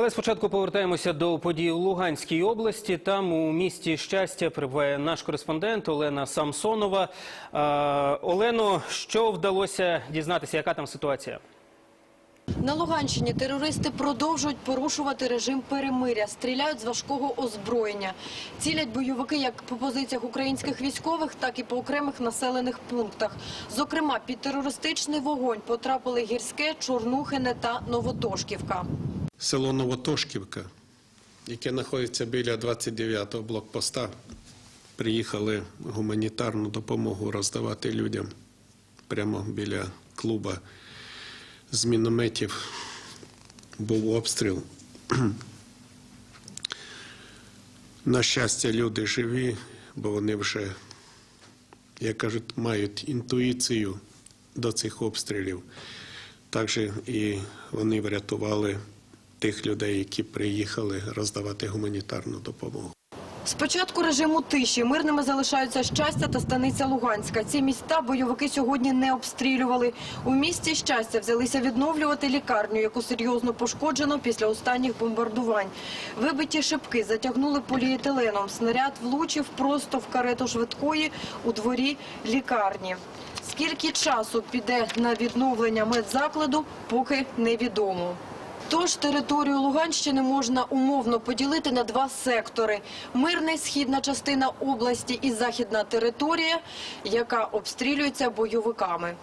Але спочатку повертаємося до подій у Луганській області. Там у місті щастя прибуває наш кореспондент Олена Самсонова. Олено, що вдалося дізнатися? Яка там ситуація? На Луганщині терористи продовжують порушувати режим перемиря, стріляють з важкого озброєння. Цілять бойовики як по позиціях українських військових, так і по окремих населених пунктах. Зокрема, під терористичний вогонь потрапили Гірське, Чорнухине та Новотошківка. Село Новотошківка, яке знаходиться біля 29-го блокпоста. Приїхали гуманітарну допомогу роздавати людям прямо біля клуба. З мінометів був обстріл. На щастя, люди живі, бо вони вже, як кажуть, мають інтуїцію до цих обстрілів. Також і вони врятували тих людей, які приїхали роздавати гуманітарну допомогу. З початку режиму тиші мирними залишаються щастя та станиця Луганська. Ці міста бойовики сьогодні не обстрілювали. У місті щастя взялися відновлювати лікарню, яку серйозно пошкоджено після останніх бомбардувань. Вибиті шибки затягнули поліетиленом. Снаряд влучив просто в карету швидкої у дворі лікарні. Скільки часу піде на відновлення медзакладу, поки невідомо. Тож територію Луганщини можна умовно поділити на два сектори: мирний східна частина області і західна територія, яка обстрілюється бойовиками.